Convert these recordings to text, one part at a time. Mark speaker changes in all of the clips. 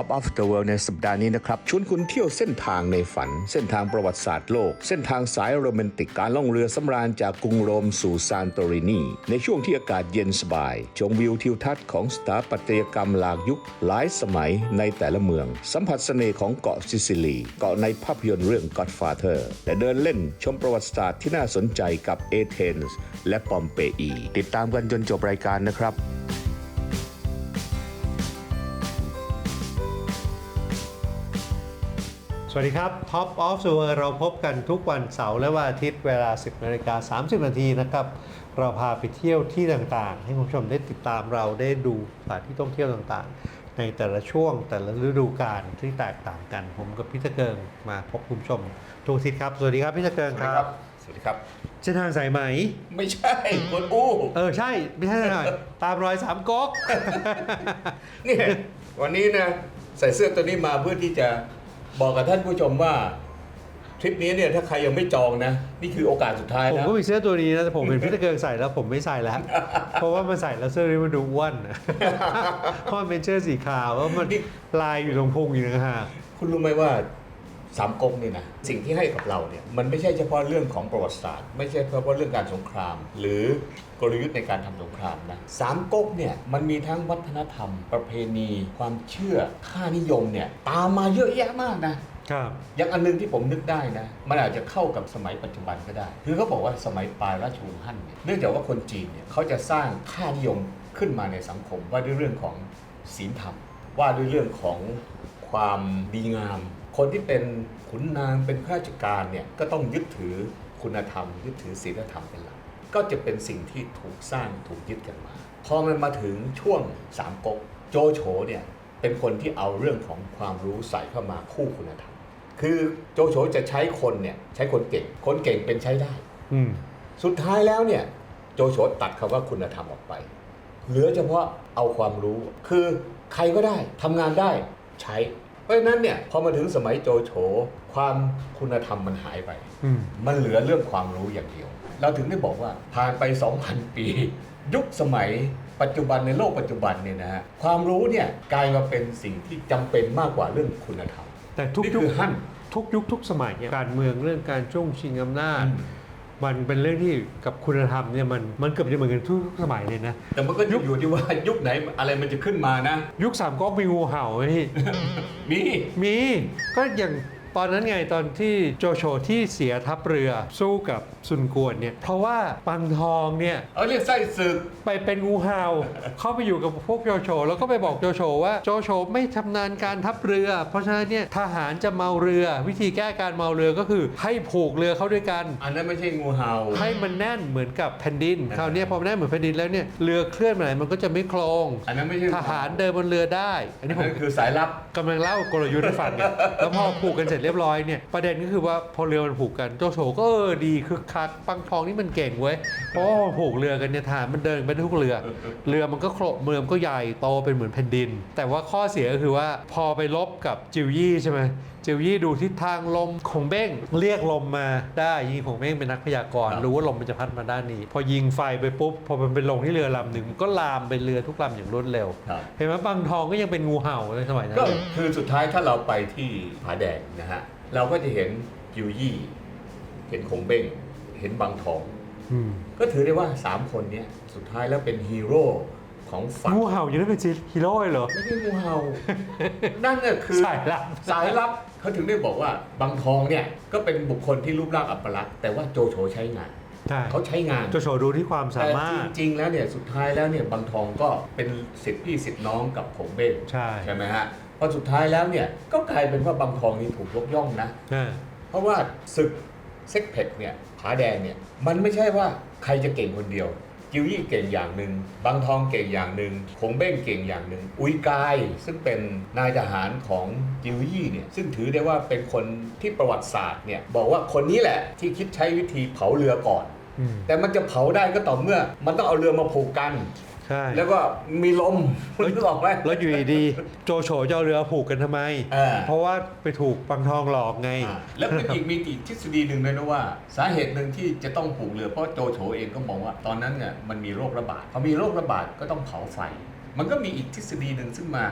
Speaker 1: Top of the World ในสัปดาห์นี้นะครับชวนคุณเที่ยวเส้นทางในฝัน เส้นทางประวัติศาสตร์โลก เส้นทางสายโรแมนติกการล่องเรือสำราญจากกรุงโรมสู่ซานโตรินี ในช่วงที่อากาศเย็นสบาย ชมวิวทิวทัศน์ของสถาปัตยกรรมหลากยุคหลายสมัยในแต่ละเมือง สัมผัสเสน่ห์ของเกาะซิซิลี เกาะในภาพยนตร์เรื่อง Godfather และเดินเล่นชมประวัติศาสตร์ที่น่าสนใจกับเอเธนส์และปอมเปอีติดตามกันจนจบรายการนะครับ
Speaker 2: สวัสดีครับ Top of the World เราพบกันทุกวันเสาร์และวันอาทิตย์เวลา 10นาฬิกา30 นาทีนะครับ เราพาไปเที่ยวที่ต่างๆ ให้คุณผู้ชมได้ติดตามเราได้ดูสถานที่ท่องเที่ยวต่างๆ ในแต่ละช่วงแต่ละฤดูกาลที่แตกต่างกัน ผมกับพี่ตะเกิงมาพบคุณผู้ชมทุกอาทิตย์ครับ สวัสดีครับพี่ตะเกิงครับ
Speaker 1: สวัสดีครับ
Speaker 2: เส้นทางสายไหม
Speaker 1: ไม่ใช่กวนอู้
Speaker 2: เออใช่ไม่ใช่หน่อยตามรอยสามก๊ก
Speaker 1: เนี่ยวันนี้นะใส่เสื้อตัวนี้มาเพื่อที่จะ บอกกับท่านผู้ชมว่าทริปนี้เนี่ยถ้าใครยังไม่จองนะ นี่คือโอกาสสุดท้าย
Speaker 2: ผม
Speaker 1: นะ
Speaker 2: ก็มีเสื้อตัวนี้นะแต่ผมเห็นพี่ตะเกิงใส่แล้วผมไม่ใส่แล้ว เพราะว่ามันใส่แล้วเสื้อนี้มันดูอ้วนเพราะมันเป็นเสื้อสีขาวแล้วมันลายอยู่ตรงพุงอยู่นะฮะ
Speaker 1: คุณรู้ไหมว่า สามก๊กนี่นะสิ่งที่ให้กับเราเนี่ยมันไม่ใช่เฉพาะเรื่องของประวัติศาสตร์ ไม่ใช่เฉพาะเรื่องการสงคราม หรือกลยุทธ์ในการทำสงครามนะสามก๊กเนี่ยมันมีทั้งวัฒนธรรม ประเพณี ความเชื่อค่านิยมเนี่ยตามมาเยอะแยะมากนะ
Speaker 2: ครับ
Speaker 1: อย่างอันหนึงที่ผมนึกได้นะ มันอาจจะเข้ากับสมัยปัจจุบันก็ได้ คือเขาบอกว่าสมัยปลายราชวงศ์ฮั่นเนี่ยเนื่องจากว่าคนจีนเนี่ยเขาจะสร้างค่านิยมขึ้นมาในสังคมว่าด้วยเรื่องของศีลธรรม ว่าด้วยเรื่องของความดีงาม คนที่เป็นขุนนางเป็นข้าราชการเนี่ยก็ต้องยึดถือคุณธรรม ยึดถือศีลธรรมเป็นหลักก็จะเป็นสิ่งที่ถูกสร้างถูกยึดกันมา พอมันมาถึงช่วงสามก๊กโจโฉเนี่ยเป็นคนที่เอาเรื่องของความรู้ใส่เข้ามาคู่คุณธรรม คือโจโฉจะใช้คนเนี่ยใช้คนเก่ง คนเก่งเป็นใช้ได้
Speaker 2: อืม
Speaker 1: สุดท้ายแล้วเนี่ยโจโฉตัดคำว่าคุณธรรมออกไป เหลือเฉพาะเอาความรู้ คือใครก็ได้ทำงานได้ใช้เพ ราะฉะนั้นเนี่ยพอมาถึงสมัยโจโฉความคุณธรรมมันหายไป
Speaker 2: อืม
Speaker 1: มันเหลือเรื่องความรู้อย่างเดียว เราถึงได้บอกว่าผ่านไป 2,000 ปี ยุคสมัยปัจจุบันในโลกปัจจุบันเนี่ยนะฮะความรู้เนี่ยกลายมาเป็นสิ่งที่จำเป็นมากกว่าเรื่องคุณธรรม
Speaker 2: แต่ทุก
Speaker 1: นี่
Speaker 2: ยุค
Speaker 1: คือฮั่น
Speaker 2: ทุกยุคทุกสมัยเนี่ยการเมืองเรื่องการช่วงชิงอำนาจ
Speaker 1: อืม
Speaker 2: มันเป็นเรื่องที่กับคุณธรรมเนี่ยมันมันเกือบจะเหมือนกันทุกสมัยเลยนะ
Speaker 1: แต่มันก็อยู่ที่ว่ายุคไหนอะไรมันจะขึ้นมานะ
Speaker 2: ยุคสามก๊กมีงูเห่าไหมพี่
Speaker 1: มี
Speaker 2: มีก็อย่าง ตอนนั้นไงตอนที่โจโฉที่เสียทัพเรือสู้กับซุนกวนเนี่ยเพราะว่าปังทองเนี่ย
Speaker 1: เอาเรียกไส้ศึก
Speaker 2: ไปเป็นงูเห่าเข้าไปอยู่กับพวกโจโฉแล้วก็ไปบอกโจโฉว่าโจโฉไม่ชำนาญการทัพเรือ เพราะฉะนั้นเนี่ยทหารจะเมาเรือ วิธีแก้การเมาเรือก็คือให้ผูกเรือเข้าด้วยกัน
Speaker 1: อันนั้นไม่ใช่งูเห่า
Speaker 2: ให้มันแน่นเหมือนกับแผ่นดิน
Speaker 1: อ่า
Speaker 2: คราวเนี้ยพอมันแน่นเหมือนแผ่นดินแล้วเนี่ยเรือเคลื่อนไปไหนมันก็จะไม่โคลง
Speaker 1: อันนั้นไม่ใช่
Speaker 2: ทหารเดินบนเรือได้ อัน
Speaker 1: อั
Speaker 2: นี้
Speaker 1: น
Speaker 2: ผม
Speaker 1: นั้นคือสายลับ
Speaker 2: กำลังเล่ากลยุทธ์ให้ฟังไงแล้วพอผูกกันเสร็จเรียบร้อยเนี่ยประเด็นก็คือว่าพอเรือมันผูกกันโจโฉก็เออดีคึกคักปังทองนี่มันเก่งเว้ยเพราะว่าผูกเรือกันเนี่ยทานมันเดินไปทุกเรือ เรือมันก็โครเมืองก็ใหญ่โตเป็นเหมือนแผ่นดิน แต่ว่าข้อเสียก็คือว่าพอไปลบกับจิวยี่ใช่ไหม จิวยี่ดูทิศทางลมของเบ้งเรียกลมมาได้ยิงของเบ้งเป็นนักพยากรณ์
Speaker 1: ครับ
Speaker 2: รู้ว่าลมมันจะพัดมาด้านนี้ พอยิงไฟไปปุ๊บพอมันไปลงที่เรือลำหนึ่งมันก็ลามไปเรือทุกลำอย่างรวดเร็ว
Speaker 1: ครับ
Speaker 2: เห็นไหมบางทองก็ยังเป็นงูเห่าในสมัยนั้น
Speaker 1: ก็
Speaker 2: เลย
Speaker 1: คือสุดท้ายถ้าเราไปที่ผาแดงนะฮะ เราก็จะเห็นกิวยี่ เห็นคงเบ้ง เห็นบางทอง
Speaker 2: อืม
Speaker 1: ก็ถือได้ว่า 3 คนเนี้ยสุดท้ายแล้วเป็นฮีโร่ของฝั่ง
Speaker 2: งูเห่ายังได้เป็นฮีโร่เลยเหรอ
Speaker 1: ไม่ใช่งูเห่า นั่นก็คือ
Speaker 2: สายลับ
Speaker 1: สายลับ เขาถึงได้บอกว่าบางทองเนี่ยก็เป็นบุคคลที่รูปร่างอัปลักษณ์แต่ว่าโจโฉใช้งาน
Speaker 2: ใช่
Speaker 1: เขาใช้งาน
Speaker 2: โจโฉดูที่ความสา
Speaker 1: แต่
Speaker 2: มารถ
Speaker 1: จริงๆแล้วเนี่ยสุดท้ายแล้วเนี่ยบางทองก็เป็นสิทธิพี่สิทธิน้องกับผงเบ้ง
Speaker 2: ใช่
Speaker 1: ใช่ ไหมฮะพอสุดท้ายแล้วเนี่ยก็กลายเป็นว่าบางทองนี่ถูกยกย่องนะ
Speaker 2: อ่า
Speaker 1: เพราะว่าศึกเซ็กเพกเนี่ยผาแดงเนี่ยมันไม่ใช่ว่าใครจะเก่งคนเดียว จิวยี่เก่งอย่างหนึ่งบางทองเก่งอย่างหนึ่งคงเบ้งเก่งอย่างหนึ่งอุยกาย ซึ่งเป็นนายทหารของจิวยี่เนี่ยซึ่งถือได้ว่าเป็นคนที่ประวัติศาสตร์เนี่ยบอกว่าคนนี้แหละที่คิดใช้วิธีเผาเรือก่อน
Speaker 2: อืม
Speaker 1: แต่มันจะเผาได้ก็ต่อเมื่อ มันต้องเอาเรือมาผูกกัน
Speaker 2: ใช่
Speaker 1: แล้วก็มีลมคุณนึกออกไหม
Speaker 2: แล้วอยู่ดีๆโจโฉจะเอาเรือผูกกันทำไม
Speaker 1: เออ
Speaker 2: เพราะว่าไปถูกปังทองหลอกไง
Speaker 1: อ่าแล้วก็อีกมีอีกทฤษฎีหนึ่งเลยนะว่า สาเหตุหนึ่งที่จะต้องผูกเรือเพราะโจโฉเองก็มองว่า ตอนนั้นเนี่ยมันมีโรคระบาดพอมีโรคระบาดก็ต้องเผาไฟ มันก็มีอีกทฤษฎีหนึ่งซึ่งมา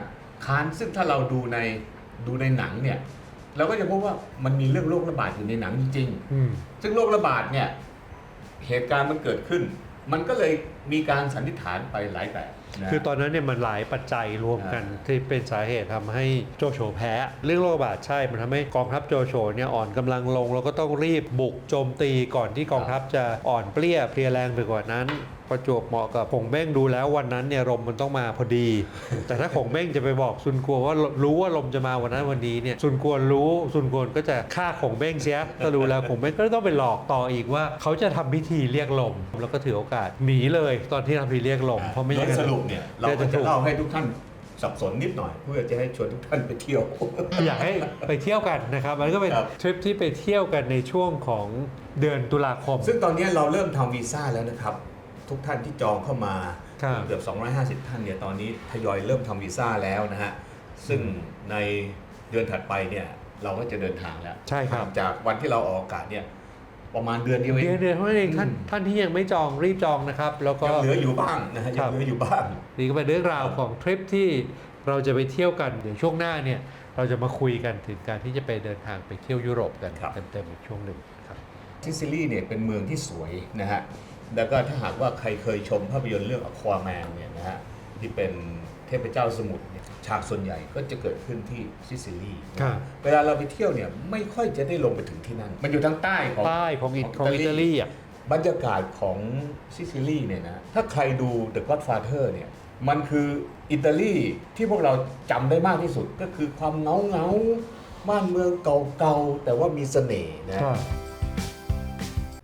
Speaker 1: คานซึ่งถ้าเราดูในดูในหนังเนี่ยเราก็จะพบว่ามันมีเรื่องโรคระบาดอยู่ในหนังจริง
Speaker 2: อืม
Speaker 1: ๆซึ่งโรคระบาดเนี่ยเหตุการณ์มันเกิดขึ้น มันก็เลยมีการสันนิษฐานไปหลายแบบนะ
Speaker 2: คือตอนนั้นเนี่ยมันหลายปัจจัยรวมกัน
Speaker 1: อ่า
Speaker 2: ที่เป็นสาเหตุทำให้โจโฉแพ้ เรื่องโรคระบาดใช่ มันทำให้กองทัพโจโฉเนี่ยอ่อนกำลังลง แล้วก็ต้องรีบบุกโจมตีก่อนที่กองทัพจะอ่อนเปรี้ยเพลียแรงไปกว่านั้น ประจวบเหมาะกับผงเบ้งดูแล้ววันนั้นเนี่ยลมมันต้องมาพอดี แต่ถ้าผงเบ้งจะไปบอกซุนกวนว่ารู้ว่าลมจะมาวันนั้นวันนี้เนี่ยซุนกวนรู้ซุนกวนก็จะฆ่าผงเบ้งเสียก็รู้แล้วผงเบ้งก็ต้องไปหลอกต่ออีกว่า เขาจะทำพิธีเรียกลม แล้วก็ถือโอกาสหนีเลย ตอนที่ทำพิธีเรียกลมเพราะไม่อ
Speaker 1: โด
Speaker 2: ย่าง
Speaker 1: ย
Speaker 2: นั้น
Speaker 1: สรุปเนี่ยเราก็จะเล่าให้ทุกท่านสับสนนิดหน่อยเพื่อจะให้ชวนทุกท่านไปเที่ยว
Speaker 2: อยากให้ไปเที่ยวกันนะครับมันก็เป็น
Speaker 1: ครับ
Speaker 2: ทริปที่ไปเที่ยวกันในช่วงของเดือนตุลาคม
Speaker 1: ซึ่งตอนนี้เราเริ่มทำวีซ่าแล้วนะครับ ทุกท่านที่จองเข้ามา
Speaker 2: ครับ
Speaker 1: เกือบ 250 ท่านเนี่ยตอนนี้ทยอยเริ่มทำวีซ่าแล้วนะฮะซึ่งในเดือนถัดไปเนี่ยเราก็จะเดินทางแล้ว
Speaker 2: ใช่ครับ
Speaker 1: จากวันที่เราออกอากาศเนี่ยประมาณเดือนเดียวเอ
Speaker 2: เดือน
Speaker 1: ง
Speaker 2: เดือนเท่านั้นเองท่าน
Speaker 1: อืม
Speaker 2: ท่านที่ยังไม่จองรีบจองนะครับ แล้วก็
Speaker 1: ยังเหลืออยู่บ้างนะฮะ
Speaker 2: ค
Speaker 1: ยั
Speaker 2: รั
Speaker 1: ง
Speaker 2: บ
Speaker 1: เหลืออยู่บ้าง
Speaker 2: นี่ก็เป็นเรื่องราวของทริปที่เราจะไปเที่ยวกันเดี๋ยวช่วงหน้าเนี่ยเราจะมาคุยกันถึงการที่จะไปเดินทางไปเที่ยวยุโรปกัน
Speaker 1: ครับ
Speaker 2: เต็มๆอีกช่วงหนึ่งครับ
Speaker 1: ซิซิลีเนี่ยเป็นเมืองที่สวยนะฮะ แล้วก็ถ้าหากว่าใครเคยชมภาพยนตร์เรื่องอควาแมนเนี่ยนะฮะที่เป็นเทพเจ้าสมุทรเนี่ยฉากส่วนใหญ่ก็จะเกิดขึ้นที่ซิซิลี
Speaker 2: ครับ
Speaker 1: เวลาเราไปเที่ยวเนี่ยไม่ค่อยจะได้ลงไปถึงที่นั่น มันอยู่ทางใต้ของ
Speaker 2: ใต้ของอิตของอิตาลีอะ
Speaker 1: บรรยากาศของซิซิลีเนี่ยนะถ้าใครดู The Godfather เนี่ยมันคืออิตาลีที่พวกเราจำได้มากที่สุดก็คือความเงาเงาๆบ้านเมืองเก่าๆแต่ว่ามีเสน่ห์นะ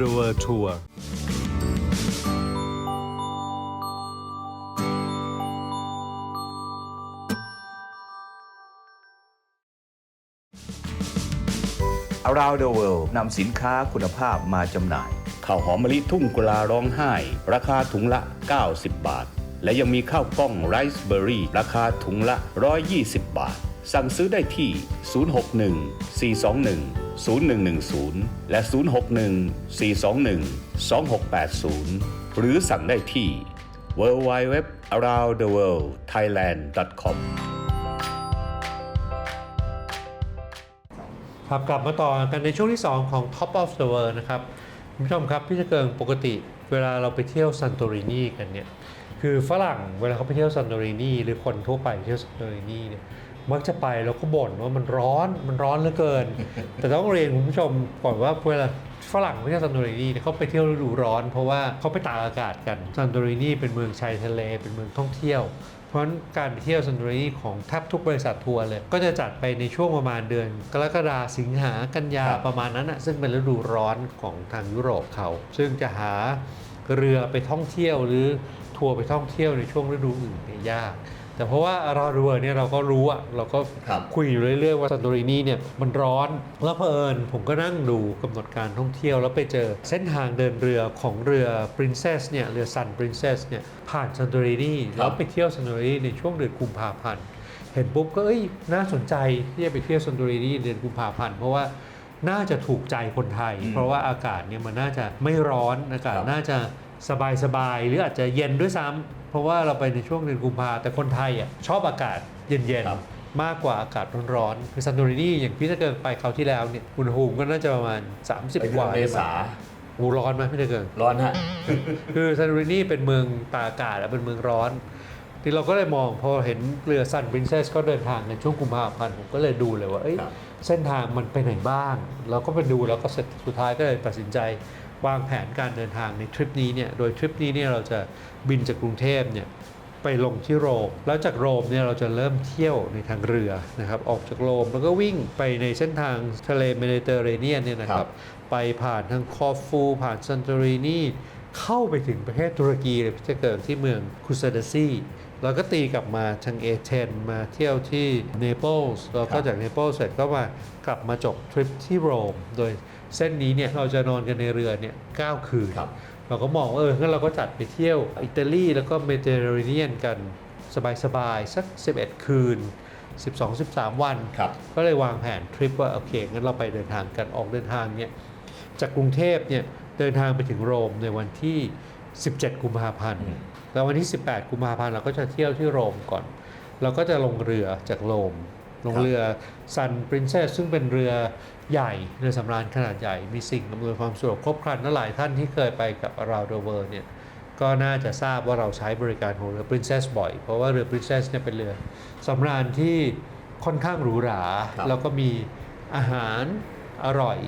Speaker 3: the world tour
Speaker 4: อารา the World นำสินค้าคุณภาพมาจำหน่าย
Speaker 1: ข้าวหอมมะลิทุ่งกุลาร้องไห้ ราคาถุงละ 90 บาท และยังมีข้าวกล้องไรซ์เบอร์รี่ราคาถุงละ 120 บาท สั่งซื้อได้ที่ 061 421 0110 และ 061 421 2680 หรือสั่งได้ที่ www aroundtheworldthailand.com
Speaker 2: ครับกลับมาต่อกันในช่วงที่ 2 ของ Top of the World นะครับคุณผู้ชมครับพี่เกิงปกติเวลาเราไปเที่ยวซันโตรินีกันเนี่ยคือฝรั่งเวลาเขาไปเที่ยวซันโตรินีหรือคนทั่วไปไปเที่ยวซันโตรินีเนี่ย มักจะไปแล้วก็บ่นว่ามันร้อนมันร้อนเหลือเกิน แต่ต้องเรียนคุณผู้ชมก่อนว่าเวลาฝรั่งไปเที่ยวซันโตรินีเนี่ยเขาไปเที่ยวฤดูร้อนเพราะว่าเขาไปตากอากาศกันซันโตรินีเป็นเมืองชายทะเลเป็นเมืองท่องเที่ยว เพราะฉะนั้นการไปเที่ยวซันโตรินีของแทบทุกบริษัททัวร์เลย ก็จะจัดไปในช่วงประมาณเดือน กรกฎาสิงหากันยา
Speaker 1: ครับ
Speaker 2: ประมาณนั้นนะซึ่งเป็นฤดูร้อนของทางยุโรปเขา ซึ่งจะหาเรือไปท่องเที่ยวหรือทัวร์ไปท่องเที่ยวในช่วงฤดูอื่นเนี่ยยาก แต่เพราะว่าเราดูเนี่ยเราก็รู้อะเราก็
Speaker 1: ครับ
Speaker 2: คุยอยู่เรื่อยๆ ว่าซันโตรินีเนี่ยมันร้อน แล้วเพอเอิญผมก็นั่งดูกำหนดการท่องเที่ยว แล้วไปเจอเส้นทางเดินเรือของเรือ Princess เนี่ยเรือ Sun Princess เนี่ยผ่านซันโตรินีแล้วไปเที่ยวซันโตรินีในช่วงเดือนกุมภาพันธ์ เห็นปุ๊บก็เอ้ยน่าสนใจที่จะไปเที่ยวซันโตรินีเดือนกุมภาพันธ์เพราะว่าน่าจะถูกใจคนไทย
Speaker 1: อืม
Speaker 2: เพราะว่าอากาศเนี่ยมันน่าจะไม่ร้อนอากาศ
Speaker 1: ครับ
Speaker 2: น่าจะสบายๆหรืออาจจะเย็นด้วยซ้ำ เพราะว่าเราไปในช่วงเดือนกุมภาแต่คนไทยอะชอบอากาศเย็น
Speaker 1: ครับ
Speaker 2: ๆ มากกว่าอากาศร้อนๆคือซันโตรินีอย่างพี่ตะเกิงไปคราวที่แล้วเนี่ยอุณหภูมิก็น่าจะประมาณ30
Speaker 1: ไป
Speaker 2: ก
Speaker 1: เดือ
Speaker 2: ว่าน
Speaker 1: เมษา
Speaker 2: โอ้ร้อนไหมพี่ตะเกิง
Speaker 1: ร้อนฮะ
Speaker 2: คือซันโตรินีเป็นเมืองตากอากาศและเป็นเมืองร้อน ที่เราก็เลยมองพอเห็นเรือซัน p รินเซสก็เดินทางในช่วงกุมภาพันธ์ผมก็เลยดูเลยว่าเอ้ย
Speaker 1: ครับ
Speaker 2: เส้นทางมันไปไหนบ้าง เราก็ไปดูแล้วก็เสร็จสุดท้ายก็เลยตัดสินใจ วางแผนการเดินทางในทริปนี้เนี่ยโดยทริปนี้เนี่ยเราจะบินจากกรุงเทพเนี่ยไปลงที่โรม แล้วจากโรมเนี่ยเราจะเริ่มเที่ยวในทางเรือนะครับออกจากโรมแล้วก็วิ่งไปในเส้นทางทะเลเมดิเตอร์เรเนียนเนี่ยนะค
Speaker 1: ครั
Speaker 2: รับบไปผ่านทางคอฟูผ่านซันโตรินีเข้าไปถึงประเทศตุรกีเลยพี่จะเกิดที่เมืองคุซาดาซีเราก็ตีกลับมาทาง A10 มาเที่ยวที่เนเปิลส์แล้ว
Speaker 1: ครั
Speaker 2: ก็
Speaker 1: บ
Speaker 2: จากเนเปิลส์เสร็จก็มากลับมาจบทริปที่โรม โดย เส้นนี้เนี่ยเราจะนอนกันในเรือเนี่ย9คืน
Speaker 1: ครับ
Speaker 2: เราก็มองว่าเอองั้นเราก็จัดไปเที่ยวอิตาลีแล้วก็เมดิเตอร์เรเนียนกันสบายๆสัก 11 คืน 12-13 วัน
Speaker 1: ครับ
Speaker 2: ก็เลยวางแผนทริปว่าโอเคงั้นเราไปเดินทางกันออกเดินทางเนี่ยจากกรุงเทพเนี่ยเดินทางไปถึงโรมในวันที่ 17 กุมภาพันธ์
Speaker 1: อืม
Speaker 2: แล้ววันที่ 18 กุมภาพันธ์เราก็จะเที่ยวที่โรมก่อน เราก็จะลงเรือจากโรม ลงเรือซันปรินเซสซึ่งเป็นเรือใหญ่เรือสำราญขนาดใหญ่ มีสิ่งอำนวยความสะดวกครบครันและหลายท่านที่เคยไปกับ Around the World เนี่ยก็น่าจะทราบว่าเราใช้บริการของเรือ Princess บ่อย เพราะว่าเรือ Princess เนี่ยเป็นเรือสำราญที่ค่อนข้างหรูหรา
Speaker 1: ครับ
Speaker 2: แล้วก็มีอาหารอร่อย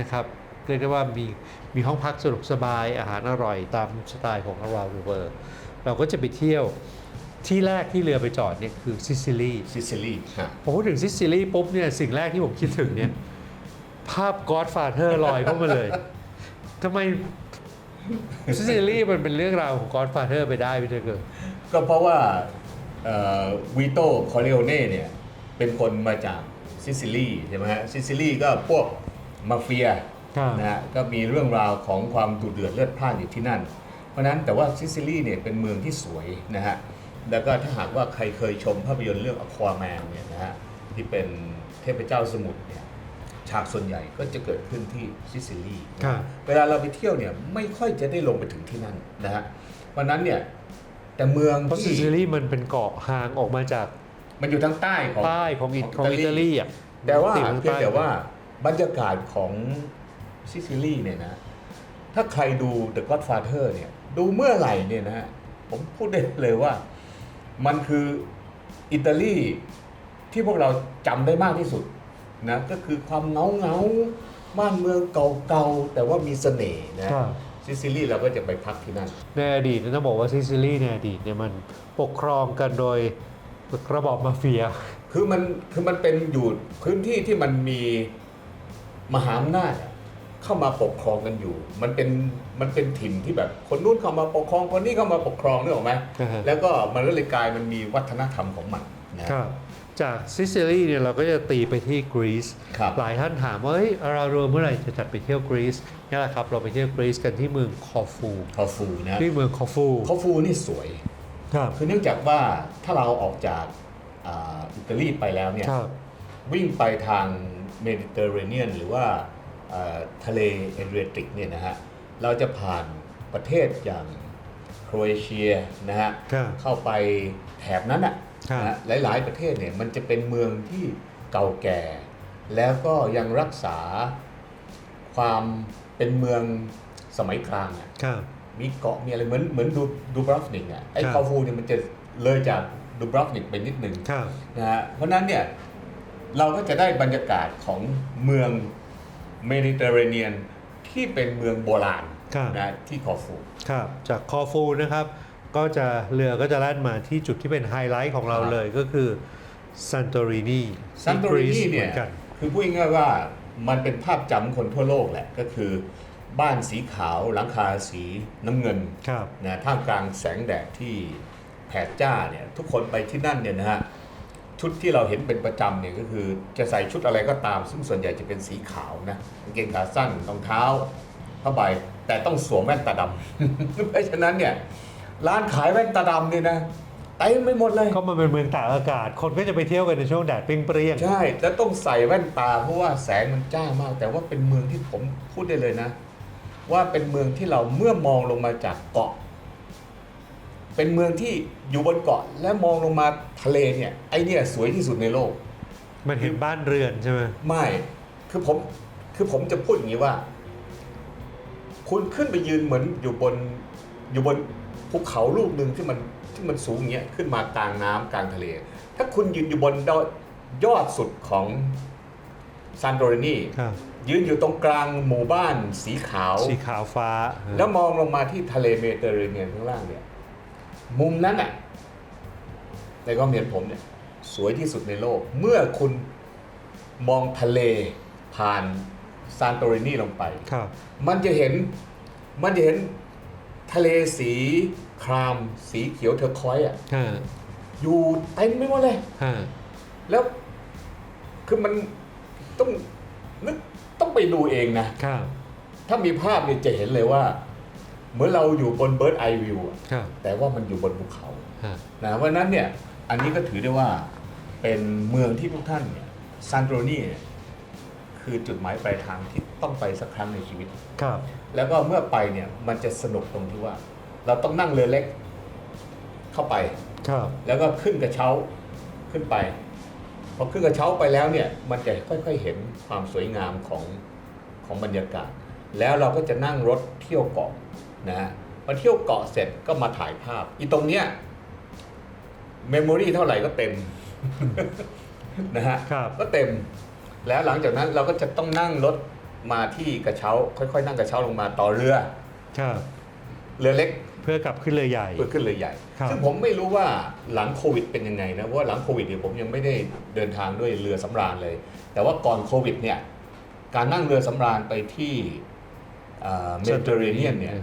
Speaker 2: นะครับเรียกได้ว่ามีมีห้องพักสะดวกสบายอาหารอร่อยตามสไตล์ของ Around the World เราก็จะไปเที่ยว ที่แรกที่เรือไปจอดเนี่ยคือซิซิลี
Speaker 1: ซิซิลีฮะ
Speaker 2: ผมพูดถึงซิซิลีปุ๊บเนี่ยสิ่งแรกที่ผมคิดถึงเนี่ยภาพ Godfather ลอยเข้ามาเลยทำไมซิซิลีมันเป็นเรื่องราวของ Godfather ไปได้พี่เจเกิด
Speaker 1: ก็เพราะว่าวิโตคอเลโอเน่เนี่ยเป็นคนมาจากซิซิลีใช่ไหมฮะซิซิลีก็พวกมาเฟีย
Speaker 2: ครับ
Speaker 1: นะฮะก็มีเรื่องราวของความดุเดือดเลือดพล่านอยู่ที่นั่น เพราะฉะนั้นแต่ว่าซิซิลีเนี่ยเป็นเมืองที่สวยนะฮะ แล้วก็ถ้าหากว่าใครเคยชมภาพยนตร์เรื่องอควาแมนเนี่ยนะฮะที่เป็นเทพเจ้าสมุทรเนี่ยฉากส่วนใหญ่ก็จะเกิดขึ้นที่ซิซิลี
Speaker 2: ครับ
Speaker 1: เวลาเราไปเที่ยวเนี่ยไม่ค่อยจะได้ลงไปถึงที่นั่นนะฮะเพราะฉะนั้นเนี่ยแต่เมือง
Speaker 2: เพราะซิ
Speaker 1: ที่
Speaker 2: ซิลีมันเป็นเกาะห่างออกมาจาก
Speaker 1: มันอยู่ทางใต้ของ
Speaker 2: ใต้ของอิของอิตาลีอะ
Speaker 1: แต่ว่า
Speaker 2: ติดทาง
Speaker 1: เพียง
Speaker 2: ใต้
Speaker 1: แต่ว่าบรรยากาศของซิซิลีเนี่ยนะ ถ้าใครดู The Godfather เนี่ย ดูเมื่อไหร่เนี่ยนะฮะผมพูดได้เลยว่า มันคืออิตาลีที่พวกเราจำได้มากที่สุดนะก็คือความเงาเงาๆบ้านเมืองเก่าๆ แต่ว่ามีเสน่ห์นะครับซิซิลีเราก็จะไปพักที่นั่น
Speaker 2: ในอดีตเนี่ยต้องบอกว่าซิซิลีในอดีตเนี่ยมันปกครองกันโดยระบอบมาเฟีย
Speaker 1: คือมันคือมันเป็นอยู่พื้นที่ที่มันมีมหาอำนาจอะ เข้ามาปกครองกันอยู่ มันเป็นมันเป็นถิ่นที่แบบ คนนู้นเข้ามาปกครองคนนี้เข้ามาปกครองนึกออกไหม
Speaker 2: อ่าฮะ
Speaker 1: แล้วก็มันก็เลยกลายมันมีวัฒนธรรมของมันนะ ครับ
Speaker 2: จากซิซิลีเนี่ยเราก็จะตีไปที่กรีซ
Speaker 1: ครับ
Speaker 2: หลายท่านถามว่าเฮ้ยเรารวมเมื่อไหร่จะจัดไปเที่ยวกรีซนี่แหละครับ เราไปเที่ยวกรีซกันที่เมืองคอฟู
Speaker 1: คอฟูนะ
Speaker 2: ที่เมืองคอฟู
Speaker 1: คอฟูนี่สวย
Speaker 2: ครับ
Speaker 1: คือเนื่องจากว่าถ้าเราออกจากอ่าอิตาลีไปแล้วเนี่ย
Speaker 2: ครับ
Speaker 1: วิ่งไปทางเมดิเตอร์เรเนียนหรือว่าเอ่อ ทะเลเอเดรียติกเนี่ยนะฮะเราจะผ่านประเทศอย่างโครเอเชียนะฮะ
Speaker 2: ครับ
Speaker 1: เข้าไปแถบนั้นอะ
Speaker 2: ครับ
Speaker 1: นะฮะหลาย ๆ ประเทศเนี่ยมันจะเป็นเมืองที่เก่าแก่ แล้วก็ยังรักษาความเป็นเมืองสมัยกลางอะ
Speaker 2: ครับ
Speaker 1: มีเกาะมีอะไรเหมือนเหมือนดูดูบรอฟนิกอะไอ้
Speaker 2: ครับ
Speaker 1: คาฟูเนี่ยมันจะเลยจากดูบรอฟนิกไปนิดหนึ่ง
Speaker 2: ครับ
Speaker 1: นะฮะเพราะฉะนั้นเนี่ยเราก็จะได้บรรยากาศของเมือง เมดิเตอร์เรเนียนที่เป็นเมืองโบราณ
Speaker 2: ครับ
Speaker 1: นะที่คอฟู
Speaker 2: ครับจากคอฟูนะครับ ก็จะเรือก็จะแล่นมาที่จุดที่เป็นไฮไลท์ของเรา
Speaker 1: ครับ
Speaker 2: เลยก็คือซันโตรินี
Speaker 1: ซันโตรินี
Speaker 2: เห
Speaker 1: เนี่
Speaker 2: มื
Speaker 1: ย
Speaker 2: อนกัน
Speaker 1: คือพูดง่ายๆว่ามันเป็นภาพจำคนทั่วโลกแหละก็คือ บ้านสีขาวหลังคาสีน้ำเงิน
Speaker 2: ครับ
Speaker 1: นะท่ามกลางแสงแดดที่แผดจ้าเนี่ยทุกคนไปที่นั่นเนี่ยนะฮะ ชุดที่เราเห็นเป็นประจำเนี่ยก็คือจะใส่ชุดอะไรก็ตาม ซึ่งส่วนใหญ่จะเป็นสีขาวนะกางเกงขาสั้นรองเท้าผ้าใบแต่ต้องสวมแว่นตาดำ เพราะฉะนั้นเนี่ยร้านขายแว่นตาดำเนี่ยนะเต็มไปหมดเลย
Speaker 2: ก็มันเป็นเมืองตากอากาศ คนก็จะไปเที่ยวกันในช่วงแดดเปรี้ยงๆ
Speaker 1: ใช่แล้วต้องใส่แว่นตาเพราะว่าแสงมันจ้ามาก แต่ว่าเป็นเมืองที่ผมพูดได้เลยนะ ว่าเป็นเมืองที่เราเมื่อมองลงมาจากเกาะ เป็นเมืองที่อยู่บนเกาะและมองลงมาทะเลเนี่ยไอเนี่ยสวยที่สุดในโลก
Speaker 2: มันเห็นบ้านเรือนใช่ไหม
Speaker 1: ไม่คือผมคือผมจะพูดอย่างนี้ว่า คุณขึ้นไปยืนเหมือนอยู่บนอยู่บนภูเขาลูกหนึ่งที่มันที่มันสูงอย่างเงี้ยขึ้นมากลางน้ำกลางทะเล ถ้าคุณยืนอยู่บนยอดยอดสุดของซานโดรินี
Speaker 2: ครับ
Speaker 1: ยืนอยู่ตรงกลางหมู่บ้านสีขาว
Speaker 2: สีขาวฟ้า
Speaker 1: แล้วมองลงมาที่ทะเลเมดิเตอร์เรเนียนข้างล่างเนี่ย มุมนั้นอะในความเห็นผมเนี่ยสวยที่สุดในโลก เมื่อคุณมองทะเลผ่านซานโตรินีลงไป
Speaker 2: ครับ
Speaker 1: มันจะเห็นมันจะเห็นทะเลสีครามสีเขียวเทอร์คอยส์อะ
Speaker 2: ฮะ
Speaker 1: อยู่เต็มไปหมดเลย
Speaker 2: ฮะ
Speaker 1: แล้วคือมันต้องนึกต้องไปดูเองนะ
Speaker 2: ครับ
Speaker 1: ถ้ามีภาพเนี่ยจะเห็นเลยว่า เหมือนเราอยู่บนเบิร์ดไอวิว
Speaker 2: ครับ
Speaker 1: แต่ว่ามันอยู่บนภูเขา
Speaker 2: ฮะ
Speaker 1: นะเพราะฉะนั้นเนี่ยอันนี้ก็ถือได้ว่าเป็นเมืองที่ทุกท่านเนี่ยซานโตรนีเนี่ยคือจุดหมายปลายทางที่ต้องไปสักครั้งในชีวิต
Speaker 2: ครับ
Speaker 1: แล้วก็เมื่อไปเนี่ยมันจะสนุกตรงที่ว่า เราต้องนั่งเรือเล็กเข้าไป
Speaker 2: ครับ
Speaker 1: แล้วก็ขึ้นกระเช้าขึ้นไปพอขึ้นกระเช้าไปแล้วเนี่ย มันจะค่อยๆเห็นความสวยงามของของบรรยากาศ แล้วเราก็จะนั่งรถเที่ยวเกาะ นะฮะพอเที่ยวเกาะเสร็จก็มาถ่ายภาพ อีตรงเนี้ยเมมโมรีเท่าไหร่ก็เต็มนะฮะ
Speaker 2: ครับ
Speaker 1: ก็เต็ม แล้วหลังจากนั้นเราก็จะต้องนั่งรถมาที่กระเช้า ค่อยๆ นั่งกระเช้าลงมาต่อเรือ
Speaker 2: ครับ
Speaker 1: เรือเล็ก
Speaker 2: เพื่อกลับขึ้นเรือใหญ่
Speaker 1: เพื่อขึ้นเรือใหญ่
Speaker 2: ครับ
Speaker 1: ซึ่งผมไม่รู้ว่าหลังโควิดเป็นยังไงนะเพราะว่าหลังโควิดเนี่ยผมยังไม่ได้เดินทางด้วยเรือสำราญเลย แต่ว่าก่อนโควิดเนี่ยการนั่งเรือสำราญไปที่เมดิเตอร์เรเนียนเนี่ย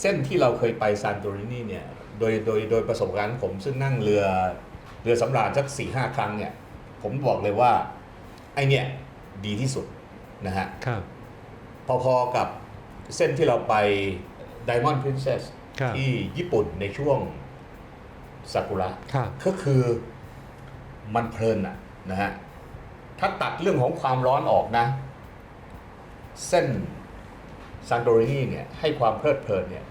Speaker 1: เส้นที่เราเคยไปซานโตรินีเนี่ยโดยโดยโดยประสบการณ์ของผมซึ่งนั่งเรือเรือสำราญสักสี่ห้าครั้งเนี่ยผมบอกเลยว่าไอเนี่ยดีที่สุดนะฮะ
Speaker 2: ครับ
Speaker 1: พอๆกับเส้นที่เราไป Diamond Princess
Speaker 2: ครับ
Speaker 1: ที่ญี่ปุ่นในช่วงซากุระ
Speaker 2: ครับ
Speaker 1: ก็คือมันเพลินอะนะฮะถ้าตัดเรื่องของความร้อนออกนะ เส้น ซานโดรินีเนี่ยให้ความเพลิดเพลินเนี่ย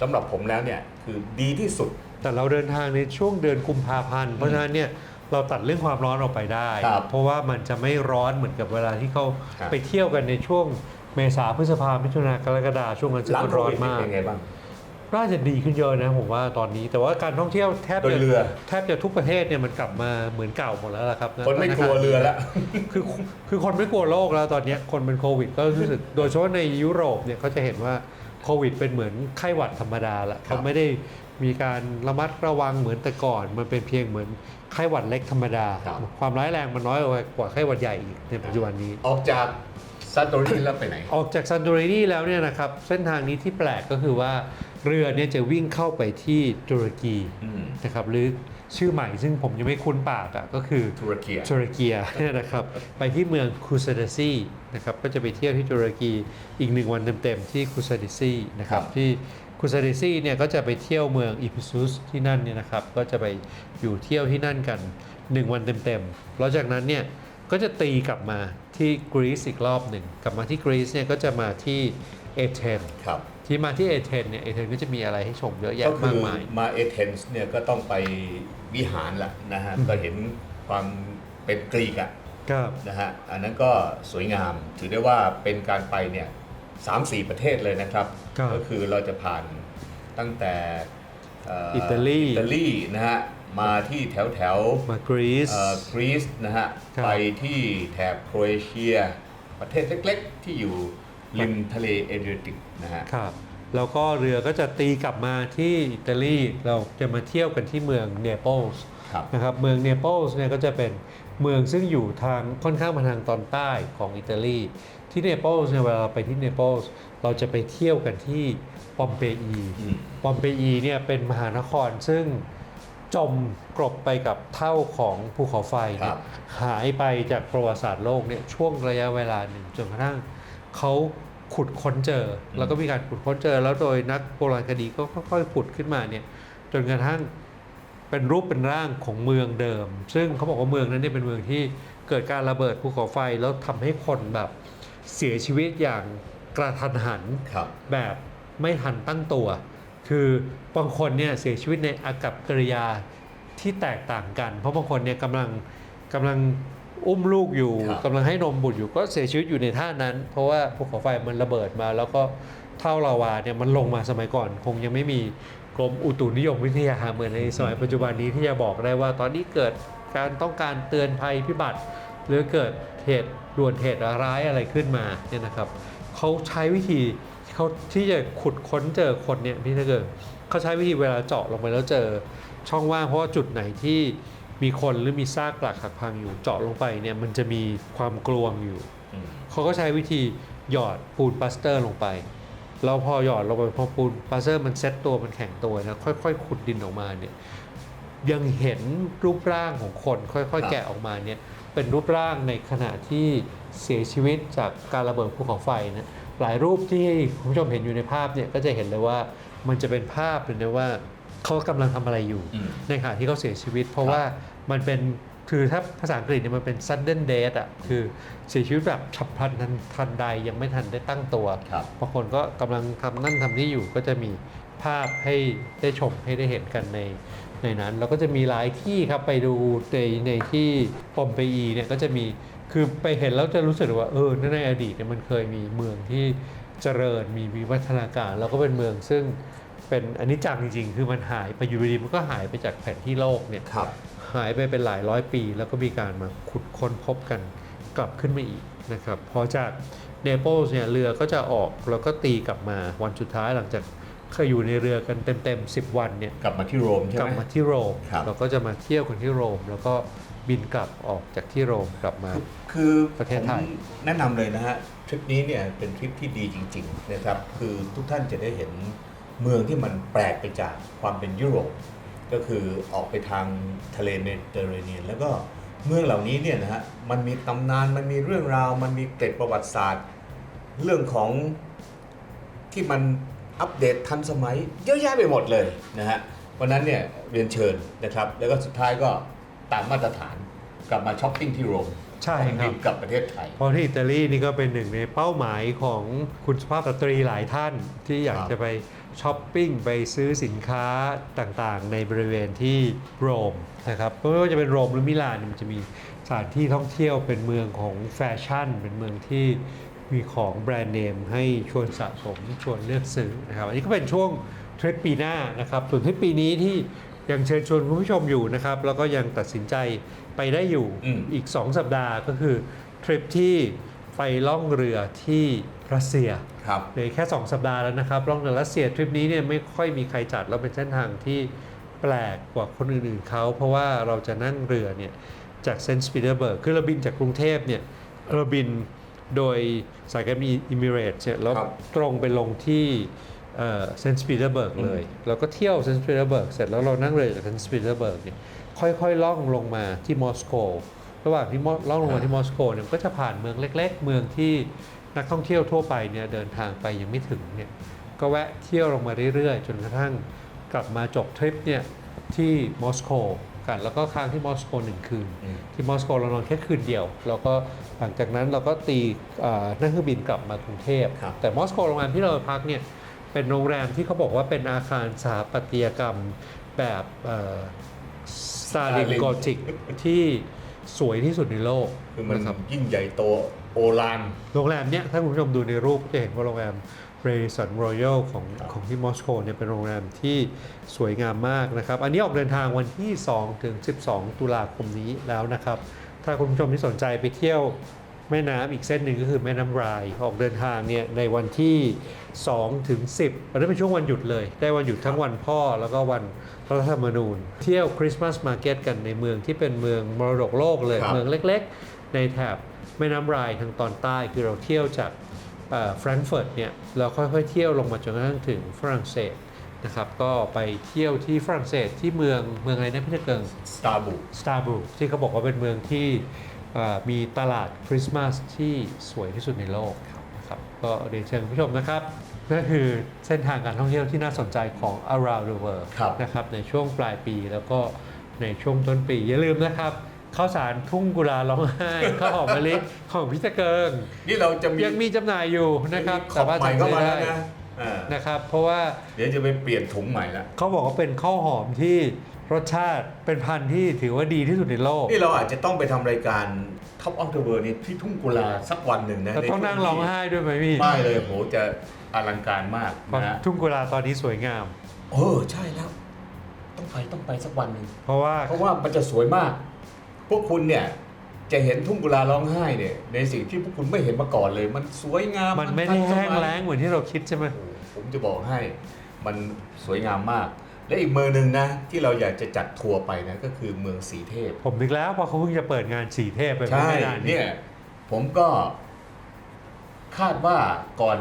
Speaker 1: สำหรับผมแล้วเนี่ยคือดีที่สุด
Speaker 2: แต่เราเดินทางในช่วงเดือนกุมภาพันธ์เพราะฉะนั้นเนี่ยเราตัดเรื่องความร้อนออกไปได้
Speaker 1: ครับ
Speaker 2: เพราะว่ามันจะไม่ร้อนเหมือนกับเวลาที่เขา
Speaker 1: ครับ
Speaker 2: ไปเที่ยวกันในช่วงเมษาพฤษภามิถุนากรกฎาช่วงนั้นจะ
Speaker 1: หลังโค
Speaker 2: ร้อน
Speaker 1: วิด
Speaker 2: มาก
Speaker 1: เป็นไงบ้าง
Speaker 2: น่าจะดีขึ้นเยอะนะผมว่าตอนนี้ แต่ว่าการท่องเที่ยวแทบ
Speaker 1: โดย
Speaker 2: จะ
Speaker 1: เรือ
Speaker 2: แทบจะทุกประเทศเนี่ยมันกลับมาเหมือนเก่าหมดแล้วล่ะครับ
Speaker 1: คนไม่กลัวเรือแล้ว
Speaker 2: คือคือคนไม่กลัวโรคแล้วตอนเนี้ยคนเป็นโควิดก็รู้สึกโดยเฉพาะในยุโรปเนี่ยเขาจะเห็นว่าโควิดเป็นเหมือนไข้หวัดธรรมดาละ
Speaker 1: ครับ
Speaker 2: เขาไม่ได้มีการระมัดระวังเหมือนแต่ก่อน มันเป็นเพียงเหมือนไข้หวัดเล็กธรรมดา
Speaker 1: ครับ
Speaker 2: ความร้ายแรงมันน้อยกว่าไข้หวัดใหญ่อีกในปัจจุบันนี้
Speaker 1: ออกจากซานโดรินีแล้วไปไหน
Speaker 2: ออกจากซันโดรินีแล้วเนี่ยนะครับ เส้นทางนี้ที่แปลกก็คือว่า เรือเนี่ยจะวิ่งเข้าไปที่ตุรกี
Speaker 1: อืม
Speaker 2: นะครับหรือชื่อใหม่ซึ่งผมยังไม่คุ้นปากอะก็คือ
Speaker 1: ตุรกี
Speaker 2: ตุรกีเนี่ยนะครับไปที่เมืองคูซาเดซีนะครับก็จะไปเที่ยวที่ตุรกีอีกหนึ่งวันเต็มๆที่คูซาเดซีนะครับ
Speaker 1: ครับ
Speaker 2: ที่คูซาเดซีเนี่ยก็จะไปเที่ยวเมืองอิพิซุสที่นั่นเนี่ยนะครับก็จะไปอยู่เที่ยวที่นั่นกัน 1 วันเต็มๆแล้วจากนั้นเนี่ยก็จะตีกลับมาที่กรีซอีกรอบหนึ่งกลับมาที่กรีซเนี่ยก็จะมาที่เอเธน
Speaker 1: ครับ
Speaker 2: ที่มาที่เอเธนเนี่ยเอเธนก็จะมีอะไรให้ชมเยอะแยะ
Speaker 1: ก็คื
Speaker 2: มาก
Speaker 1: อ
Speaker 2: มาย
Speaker 1: มาเอเธนส์เนี่ยก็ต้องไปวิหารละนะฮะ ก็เห็นความเป็นกรีกอะ
Speaker 2: ครับ
Speaker 1: นะฮะ อันนั้นก็สวยงาม ถือได้ว่าเป็นการไปเนี่ยสามสี่ประเทศเลยนะครับ
Speaker 2: ครับ
Speaker 1: ก็คือเราจะผ่านตั้งแต่เอิ
Speaker 2: ตาลี
Speaker 1: อิตาลีนะฮะ มาที่แถวแถว
Speaker 2: มากรีซ
Speaker 1: เอ่อกรีซนะฮะ
Speaker 2: ครับ
Speaker 1: ไปที่แถบโครเอเชีย ประเทศเล็กๆ ที่อยู่ ริมทะเลเอเดรียติกนะฮะ
Speaker 2: ครับแล้วก็เรือก็จะตีกลับมาที่อิตาลีเราจะมาเที่ยวกันที่เมืองเนเปิลส์
Speaker 1: ครับ
Speaker 2: นะครับเมืองเนเปิลส์เนี่ยก็จะเป็นเมืองซึ่งอยู่ทางค่อนข้างมาทางตอนใต้ของอิตาลีที่เนเปิลส์เนี่ยเวลาเราไปที่เนเปิลส์เราจะไปเที่ยวกันที่ปอมเปอี
Speaker 1: อืม
Speaker 2: ปอมเปอีเนี่ยเป็นมหานครซึ่งจมกลบไปกับเท่าของภูเขาไฟเนี่ย
Speaker 1: ครับ
Speaker 2: หายไปจากประวัติศาสตร์โลกเนี่ยช่วงระยะเวลาหนึ่งจนกระทั่ง เขาขุดค้นเจอ แล้วก็มีการขุดค้นเจอ แล้วโดยนักโบราณคดีก็ค่อยๆขุดขึ้นมาเนี่ยจนกระทั่งเป็นรูปเป็นร่างของเมืองเดิม ซึ่งเขาบอกว่าเมืองนั้นเนี่ยเป็นเมืองที่เกิดการระเบิดภูเขาไฟแล้วทำให้คนแบบเสียชีวิตอย่างกระทันหัน
Speaker 1: ครับ
Speaker 2: แบบไม่ทันตั้งตัว คือบางคนเนี่ยเสียชีวิตในอากับกิริยาที่แตกต่างกัน เพราะบางคนเนี่ยกำลังกำลัง อุ้มลูกอยู่
Speaker 1: ครับ
Speaker 2: กำลังให้นมบุตรอยู่ก็เสียชีวิตอยู่ในท่านั้น เพราะว่าภูเขาไฟมันระเบิดมา แล้วก็เท่าลาวาเนี่ยมันลงมาสมัยก่อน คงยังไม่มีกรมอุตุนิยมวิทยาเหมือนในสมัยปัจจุบันนี้ที่จะบอกได้ว่า ตอนนี้เกิดการต้องการเตือนภัยพิบัติ หรือเกิดเหตุด่วนเหตุร้ายอะไรขึ้นมาเนี่ยนะครับเขาใช้วิธีเขาที่จะขุดค้นเจอคนเนี่ยพี่ถ้าเกิดเขาใช้วิธีเวลาเจาะลงไปแล้วเจอช่องว่างเพราะว่าจุดไหนที่ มีคนหรือมีซากปลักหักพังอยู่เจาะลงไปเนี่ยมันจะมีความกลวงอยู่
Speaker 1: อืม
Speaker 2: เขาก็ใช้วิธีหยอดปูนปลาสเตอร์ลงไป เราพอหยอดลงไปพอปูนปาเซอร์มันเซ็ตตัวมันแข็งตัวนะค่อยๆ ขุดดินออกมาเนี่ยยังเห็นรูปร่างของคนค่
Speaker 1: ครั
Speaker 2: อย
Speaker 1: บ
Speaker 2: ๆแกะออกมาเนี่ยเป็นรูปร่างในขณะที่เสียชีวิตจากการระเบิดภูเขาไฟนะหลายรูปที่คุณผู้ชมเห็นอยู่ในภาพเนี่ยก็จะเห็นเลยว่ามันจะเป็นภาพเลยนะว่า เขากำลังทำอะไรอยู่
Speaker 1: อืม
Speaker 2: ในขณะที่เขาเสียชีวิต เพราะ
Speaker 1: ครับ
Speaker 2: ว่ามันเป็นคือถ้าภาษาอังกฤษเนี่ยมันเป็น sudden death อะคือเสียชีวิตแบบฉับพลันทันทันใดยังไม่ทันได้ตั้งตัว
Speaker 1: ครับ
Speaker 2: บางคนก็กำลังทำนั่นทำนี่อยู่ก็จะมีภาพให้ได้ชมให้ได้เห็นกันในในนั้นแล้วก็จะมีหลายที่ครับไปดูในในที่ปอมเปอีเนี่ยก็จะมีคือไปเห็นแล้วจะรู้สึกว่าเออในอดีตเนี่ยมันเคยมีเมืองที่เจริญมีวิวัฒนาการ แล้วก็เป็นเมืองซึ่ง เป็นอันนี้จังจริงๆ คือมันหายไปอยู่ดีๆมันก็หายไปจากแผนที่โลกเนี่ย
Speaker 1: ครับ
Speaker 2: หายไปเป็นหลายร้อยปี แล้วก็มีการมาขุดค้นพบกันกลับขึ้นมาอีกนะครับพอจากเนเปิลส์เนี่ยเรือก็จะออกแล้วก็ตีกลับมาวันสุดท้ายหลังจากเคยอยู่ในเรือกันเต็มๆ10 วันเนี่ย
Speaker 1: กลับมาที่โรมใช่
Speaker 2: ก
Speaker 1: ไห
Speaker 2: ลั
Speaker 1: ม
Speaker 2: บมาที่โรม
Speaker 1: ครับ
Speaker 2: เราก็จะมาเที่ยวกันที่โรม แล้วก็บินกลับออกจากที่โรมกลับมา
Speaker 1: คือ
Speaker 2: ประเทศไทย
Speaker 1: ผมแนะนำเลยนะฮะทริปนี้เนี่ยเป็นทริปที่ดีจริง ๆ นะครับ คือทุกท่านจะได้เห็น เมืองที่มันแปลกไปจากความเป็นยุโรป ก็คือออกไปทางทะเลเมดิเตอร์เรเนียน แล้วก็เมืองเหล่านี้เนี่ยนะฮะมันมีตำนานมันมีเรื่องราว มันมีเกร็ดประวัติศาสตร์ เรื่องของที่มันอัปเดตทันสมัยเยอะแยะไปหมดเลยนะฮะวันนั้นเนี่ยเรียนเชิญนะครับ แล้วก็สุดท้ายก็ตามมาตรฐานกลับมาช้อปปิ้งที่โรม
Speaker 2: ใช่ครับ
Speaker 1: บินกลับประเทศไทย
Speaker 2: เพราะที่อิตาลีนี่ก็เป็นหนึ่งในเป้าหมายของคุณสุภาพสตรีหลายท่านที่อยาก
Speaker 1: ครับ
Speaker 2: จะไปช้อปปิ้งไปซื้อสินค้าต่างๆ ในบริเวณที่โรมนะครับไม่ว่าจะเป็นโรมหรือมิลานมันจะมีสถานที่ท่องเที่ยวเป็นเมืองของแฟชั่น เป็นเมืองที่มีของแบรนด์เนมให้ชวนสะสมชวนเลือกซื้อนะครับอันนี้ก็เป็นช่วงเทรดปีหน้านะครับส่วนทริปปีนี้ที่ ยังเชิญชวนคุณผู้ชมอยู่นะครับ แล้วก็ยังตัดสินใจไปได้อยู่
Speaker 1: อืม
Speaker 2: อีก 2 สัปดาห์ก็คือทริปที่ไปล่องเรือที่รัสเซีย
Speaker 1: ครับ
Speaker 2: เหลือแค่ 2 สัปดาห์แล้วนะครับล่องเรือรัสเซียทริปนี้เนี่ยไม่ค่อยมีใครจัดแล้วเป็นเส้นทางที่แปลกกว่าคนอื่นๆเขาเพราะว่าเราจะนั่งเรือเนี่ยจากเซนต์สปีเดอร์เบิร์กคือเราบินจากกรุงเทพเนี่ยเราบินโดยสายการบินอิมิเรตส์เนี่ยแล้ว
Speaker 1: ครับ
Speaker 2: ตรงไปลงที่ เซนต์สปีเดอร์เบิร์กเลย เราก็เที่ยวเซนต์สปีเดอร์เบิร์กเสร็จแล้วเรานั่งเรือจากเซนต์สปีเดอร์เบิร์กเนี่ยค่อยๆล่องลงมาที่มอสโกระหว่างที่มอล่องลงมาที่มอสโกเนี่ยมันก็จะผ่านเมืองเล็ก ๆ เมืองที่นักท่องเที่ยวทั่วไปเนี่ยเดินทางไปยังไม่ถึงเนี่ยก็แวะเที่ยวลงมาเรื่อยๆ จนกระทั่งกลับมาจบทริปเนี่ยที่มอสโกกันแล้วก็ค้างที่มอสโกหนึ่งคืน
Speaker 1: อืม
Speaker 2: ที่มอสโกเรานอนแค่คืนเดียว แล้วก็หลังจากนั้นเราก็ตีเอ่อนั่งเครื่องบินกลับมากรุงเทพ
Speaker 1: ครับ
Speaker 2: แต่มอสโกโรงแรมที่เราพักเนี่ย เป็นโรงแรมที่เขาบอกว่าเป็นอาคารสถาปัตยกรรมแบบสตาลิน
Speaker 1: Stalin
Speaker 2: โกจิกที่สวยที่สุดในโลก
Speaker 1: คือมัน
Speaker 2: นะครับ
Speaker 1: ยิ่งใหญ่โตโอฬาร
Speaker 2: โรงแรมเนี้ยถ้าคุณผู้ชมดูในรูปจะเห็นว่าโรงแรมเรสันรอยัลของ
Speaker 1: ครับ
Speaker 2: ของที่มอสโกเนี่ยเป็นโรงแรมที่สวยงามมากนะครับ อันนี้ออกเดินทางวันที่ 2 ถึง 12 ตุลาคมนี้แล้วนะครับ ถ้าคุณผู้ชมที่สนใจไปเที่ยว แม่น้ำอีกเส้นหนึ่งก็คือแม่น้ำรายออกเดินทางเนี่ยในวันที่2ถึง10อันนั้นเป็นช่วงวันหยุดเลย ได้วันหยุดทั้งวันพ่อแล้วก็วันรัฐธรรมนูญ เที่ยวคริสต์มาสมาร์เก็ตกันในเมืองที่เป็นเมืองมรดกโลกเลย
Speaker 1: ครับ
Speaker 2: เมืองเล็กๆ ในแถบแม่น้ำรายทางตอนใต้คือเราเที่ยวจากแฟรงก์เฟิร์ตเนี่ยเราค่อยๆเที่ยวลงมาจนกระทั่งถึงฝรั่งเศสนะครับก็ไปเที่ยวที่ฝรั่งเศสที่เมืองเมืองอะไรนะพี่ตะเกิง
Speaker 1: สตาร์บุก
Speaker 2: สตาร์บ k ที่เขาบอกว่าเป็นเมืองที่เอ่อ มีตลาดคริสต์มาสที่สวยที่สุดในโลกนะครับก็เรียนเชิญคุณผู้ชมนะครับนั่นคือเส้นทางการท่องเที่ยวที่น่าสนใจของ around the world
Speaker 1: ครับ
Speaker 2: นะครับในช่วงปลายปีแล้วก็ในช่วงต้นปี อย่าลืมนะครับข้าวสารทุ่งกุลาร้องไห้ข้าวหอมมะลิของพิจเกิง
Speaker 1: นี่เราจะมี
Speaker 2: ยังมีจำหน่ายอยู่นะครับ
Speaker 1: ขอบใหม่
Speaker 2: สั่
Speaker 1: เข้างมา
Speaker 2: ได้
Speaker 1: แล้วนะอ่า
Speaker 2: นะครับ เพราะว่า
Speaker 1: เดี๋ยวจะไปเปลี่ยนถุงใหม่ละ
Speaker 2: เขาบอกว่าเป็นข้าวหอมที่ รสชาติเป็นพันธุ์ที่ถือว่าดีที่สุดในโลก
Speaker 1: นี่เราอาจจะต้องไปทำรายการ Top of the World นี่ที่ทุ่งกุลาสักวันหนึ่งนะ
Speaker 2: แล้วต้องนั่งร้องไห้ด้วยไหมพี่
Speaker 1: ไม่เลยโหจะอลังการมาก
Speaker 2: เพราะ
Speaker 1: นะฮะ
Speaker 2: ทุ่งกุลาตอนนี้สวยงาม
Speaker 1: เออใช่แล้ว ต้องไปต้องไปสักวันหนึ่ง
Speaker 2: เพราะว่า
Speaker 1: เพราะว่ามันจะสวยมาก พวกคุณเนี่ยจะเห็นทุ่งกุลาร้องไห้เนี่ย ในสิ่งที่พวกคุณไม่เห็นมาก่อนเลย มันสวยงาม
Speaker 2: มันไม่ได้
Speaker 1: ทันส
Speaker 2: แห้ง
Speaker 1: มัย
Speaker 2: แล้งเหมือนที่เราคิดใช่ไหม
Speaker 1: โอ้โหผมจะบอกให้มันสวยงามมาก และอีกเมืองหนึ่งนะ ที่เราอยากจะจัดทัวร์ไปนะก็คือเมืองสีเทพ
Speaker 2: ผมนึกแล้วเพราะเขาเพิ่งจะเปิดงานสีเทพไป
Speaker 1: ใช่
Speaker 2: ไม่นานนี้
Speaker 1: เนี่ยผมก็คาดว่าก่อน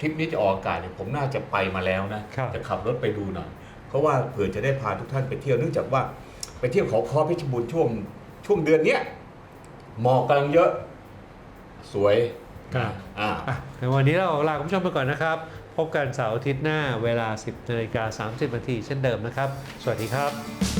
Speaker 1: ทริปนี้จะออกอากาศเนี่ยผมน่าจะไปมาแล้วนะ
Speaker 2: ครับ
Speaker 1: จะขับรถไปดูหน่อย เพราะว่าเผื่อจะได้พาทุกท่านไปเที่ยวเนื่องจากว่าไปเที่ยวเขาคอเพชรบูรณ์ช่วงช่วงเดือนเนี้ยหมอกกำลังเยอะ สวย
Speaker 2: ครับ
Speaker 1: อ่า
Speaker 2: อะในวันนี้เราลาคุณผู้ชมไปก่อนนะครับ พบกันเสาร์อาทิตย์หน้าเวลา 10นาฬิกา30นาทีเช่นเดิมนะครับ สวัสดีครับ